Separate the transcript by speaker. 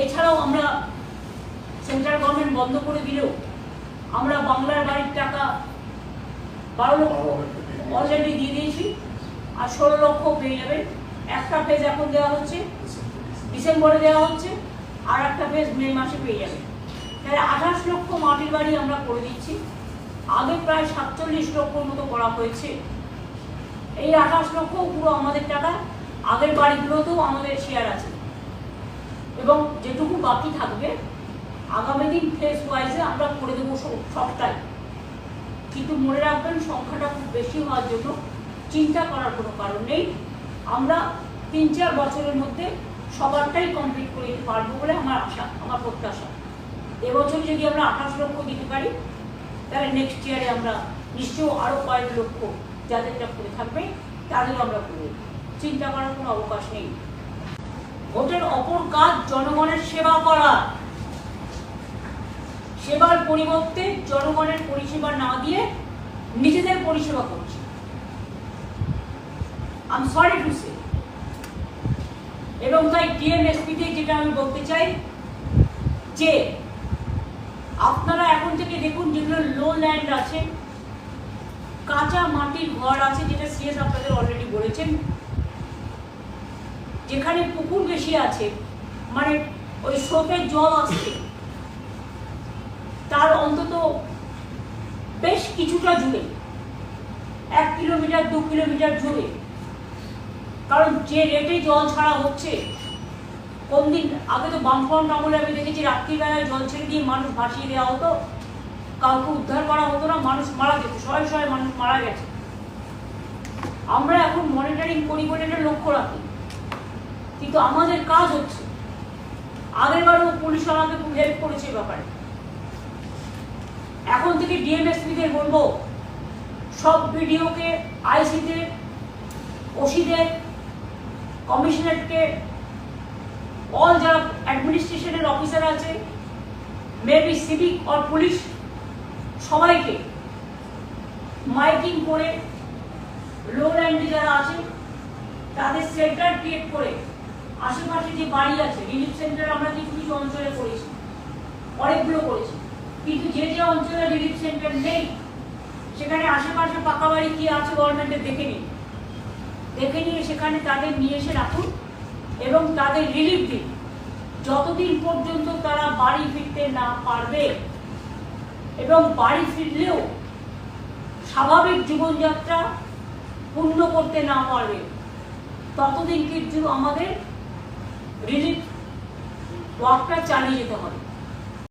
Speaker 1: এছাড়াও আমরা central government বন্ধ করে দিলেও আমরা বাংলার বাড়ির টাকা বারো লক্ষ অলরেডি দিয়ে দিয়েছি। আর ষোলো লক্ষ পেয়ে যাবেন একটা ফেজ এখন দেওয়া হচ্ছে ডিসেম্বরে দেওয়া হচ্ছে আর একটা ফেজ মে মাসে পেয়ে যাবেন তাহলে আঠাশ লক্ষ মাটির বাড়ি আমরা করে দিচ্ছি। আগে প্রায় সাতচল্লিশ লক্ষর মতো করা হয়েছে। এই আঠাশ লক্ষ পুরো আমাদের টাকা। আগের বাড়িগুলোতেও আমাদের শেয়ার আছে। এবং যেটুকু বাকি থাকবে, আগামী দিন ফেস ওয়াইজে আমরা করে দেবো সব- সবটাই। কিন্তু মনে রাখবেন, সংখ্যাটা খুব বেশি হওয়ার জন্য চিন্তা করার কোনো কারণ নেই। আমরা তিন চার বছরের মধ্যে সবারটাই কমপ্লিট করে দিতে পারব বলে আমার আশা, আমার প্রত্যাশা। এবছর যদি আমরা আঠাশ লক্ষ দিতে পারি, তাহলে নেক্সট ইয়ারে আমরা নিশ্চয়ই আরও কয়েক লক্ষ যাদেরটা করে থাকবে তাদের আমরা করব চিন্তা করার কোনো অবকাশ নেই। ভোটের অপর কাজ জনগণের সেবা করা। সেবার পরিবর্তে জনগণের পরিষেবা না দিয়ে নিজেদের পরিষেবা করছে। আমি সরি টু সে এবং তাই ডিএমএসপিতে যেটা আমি বলতে চাই, যে আপনারা এখন থেকে দেখুন যেগুলো লো ল্যান্ড আছে, কাঁচা মাটির ঘর আছে, যেটা সিএস আপনাদের অলরেডি বলেছেন। যেখানে পুকুর বেশি আছে মানে ওই স্রোতের জল আসছে, তার অন্তত বেশ কিছুটা জুড়ে, এক কিলোমিটার, দু কিলোমিটার জুড়ে। কারণ যে রেটে জল ছাড়া হচ্ছে, কোন দিন, আগে তো বামফ্রন্ট আমলে আমি দেখেছি রাত্রিবেলায় জল ছেড়ে দিয়ে মানুষ ভাসিয়ে দেওয়া হতো। কাউকে উদ্ধার করা হতো না, মানুষ মারা যেত, শয়ে শয়ে মানুষ মারা গেছে। আমরা এখন মনিটরিং করি বলে এটা লক্ষ্য রাখি। কিন্তু আমাদের কাজ হচ্ছে আগেরবারও পুলিশ আমাকে খুব হেল্প করেছে ব্যাপারে। এখন থেকে ডিএমএসপিদের বলব, সব ভিডিওকে আইসিতে ওসিদের কমিশনারকে অল যারা অ্যাডমিনিস্ট্রেশনের অফিসার আছে মেবি সিভিক অর পুলিশ সবাইকে মাইকিং করে লো ল্যান্ডে যারা আছে, তাদের সেন্টার ক্রিয়েট করে আশেপাশে যে বাড়ি আছে রিলিফ সেন্টার আমরা কিছু কিছু অঞ্চলে করেছি, অনেকগুলো করেছি। কিন্তু যে যে অঞ্চলে রিলিফ সেন্টার নেই, সেখানে আশেপাশে পাকা বাড়ি কি আছে গভর্নমেন্টের দেখে নিন। দেখে নিয়ে সেখানে তাদের নিয়ে এসে রাখুন এবং তাদের রিলিফ দিন। যতদিন পর্যন্ত তারা বাড়ি ফিরতে না পারবে এবং বাড়ি ফিরলেও স্বাভাবিক জীবনযাত্রা পূর্ণ করতে না পারবে, ততদিন কিন্তু আমাদের রিলিফ ওয়ার্কটা চালিয়ে যেতে হবে।